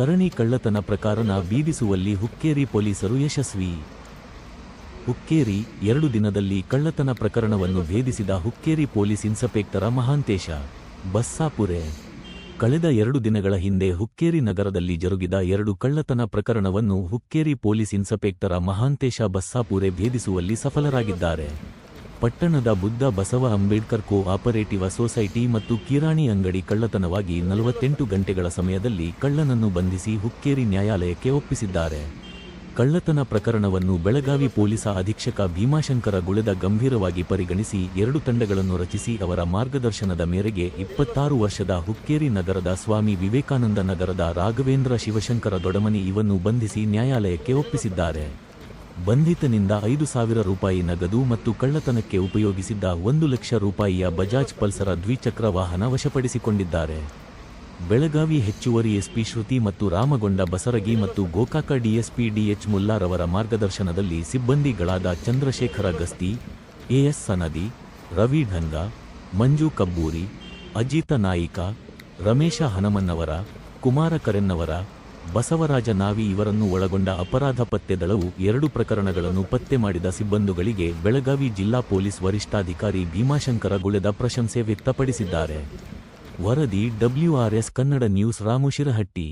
ಸರಣಿ ಕಳ್ಳತನ ಪ್ರಕರಣ ಬೀದಿಸುವಲ್ಲಿ ಹುಕ್ಕೇರಿ ಪೊಲೀಸರು ಯಶಸ್ವಿ. ಹುಕ್ಕೇರಿ ಎರಡು ದಿನದಲ್ಲಿ ಕಳ್ಳತನ ಪ್ರಕರಣವನ್ನು ಭೇದಿಸಿದ ಹುಕ್ಕೇರಿ ಪೊಲೀಸ್ ಇನ್ಸ್ಪೆಕ್ಟರ ಮಹಾಂತೇಶ. ಬಸ್ಸಾಪುರೆ. ಕಳೆದ ಎರಡು ದಿನಗಳ ಹಿಂದೆ ಹುಕ್ಕೇರಿ ನಗರದಲ್ಲಿ ಜರುಗಿದ ಎರಡು ಕಳ್ಳತನ ಪ್ರಕರಣವನ್ನು ಹುಕ್ಕೇರಿ ಪೊಲೀಸ್ ಇನ್ಸ್ಪೆಕ್ಟರ ಮಹಾಂತೇಶ ಬಸ್ಸಾಪುರೆ ಭೇದಿಸುವಲ್ಲಿ ಸಫಲರಾಗಿದ್ದಾರೆ. ಪಟ್ಟಣದ Buddha Basava Ambedkar cooperative society ಮತ್ತು ಕಿರಾಣಿ ಅಂಗಡಿ ಕಳ್ಳತನವಾಗಿ ನಲವತ್ತೆಂಟು ಗಂಟೆಗಳ ಸಮಯದಲ್ಲಿ ಕಳ್ಳನನ್ನು ಬಂಧಿಸಿ ಹುಕ್ಕೇರಿ ನ್ಯಾಯಾಲಯಕ್ಕೆ ಒಪ್ಪಿಸಿದ್ದಾರೆ. ಕಳ್ಳತನ ಪ್ರಕರಣವನ್ನು ಬೆಳಗಾವಿ ಪೊಲೀಸ ಅಧೀಕ್ಷಕ ಭೀಮಾಶಂಕರ ಗುಳೆದ ಗಂಭೀರವಾಗಿ ಪರಿಗಣಿಸಿ ಎರಡು ತಂಡಗಳನ್ನು ರಚಿಸಿ ಅವರ ಮಾರ್ಗದರ್ಶನದ ಮೇರೆಗೆ ಇಪ್ಪತ್ತಾರು ವರ್ಷದ ಹುಕ್ಕೇರಿ ನಗರದ ಸ್ವಾಮಿ ವಿವೇಕಾನಂದ ನಗರದ ರಾಘವೇಂದ್ರ ಶಿವಶಂಕರ ದೊಡಮನಿ ಇವನ್ನು ಬಂಧಿಸಿ ನ್ಯಾಯಾಲಯಕ್ಕೆ ಒಪ್ಪಿಸಿದ್ದಾರೆ. ಬಂಧಿತನಿಂದ ಐದು ಸಾವಿರ ರೂಪಾಯಿ ನಗದು ಮತ್ತು ಕಳ್ಳತನಕ್ಕೆ ಉಪಯೋಗಿಸಿದ್ದ ಒಂದು ಲಕ್ಷ ರೂಪಾಯಿಯ ಬಜಾಜ್ ಪಲ್ಸರ ದ್ವಿಚಕ್ರ ವಾಹನ ವಶಪಡಿಸಿಕೊಂಡಿದ್ದಾರೆ. ಬೆಳಗಾವಿ ಹೆಚ್ಚುವರಿ ಎಸ್ಪಿ ಶ್ರುತಿ ಮತ್ತು ರಾಮಗೊಂಡ ಬಸರಗಿ ಮತ್ತು ಗೋಕಾಕ ಡಿಎಸ್ಪಿ ಡಿಎಚ್ ಮುಲ್ಲಾರವರ ಮಾರ್ಗದರ್ಶನದಲ್ಲಿ ಸಿಬ್ಬಂದಿಗಳಾದ ಚಂದ್ರಶೇಖರ ಗಸ್ತಿ, ಎಎಸ್ ಸನದಿ, ರವಿ ಢಂಗ, ಮಂಜು ಕಬ್ಬೂರಿ, ಅಜಿತ ನಾಯಿಕ, ರಮೇಶ ಹನಮನ್ನವರ, ಕುಮಾರ ಕರೆನ್ನವರ ಬಸವರಾಜ ನಾವಿ ಇವರನ್ನು ಒಳಗೊಂಡ ಅಪರಾಧ ಪತ್ತೆ ದಳವು ಎರಡು ಪ್ರಕರಣಗಳನ್ನು ಪತ್ತೆ ಮಾಡಿದ ಸಿಬ್ಬಂದಿಗಳಿಗೆ ಬೆಳಗಾವಿ ಜಿಲ್ಲಾ ಪೊಲೀಸ್ ವರಿಷ್ಠಾಧಿಕಾರಿ ಭೀಮಾಶಂಕರ ಗುಳೆದ ಪ್ರಶಂಸೆ ವ್ಯಕ್ತಪಡಿಸಿದ್ದಾರೆ. ವರದಿ ಡಬ್ಲ್ಯೂಆರ್ಎಸ್ ಕನ್ನಡ ನ್ಯೂಸ್ ರಾಮು ಶಿರಹಟ್ಟಿ.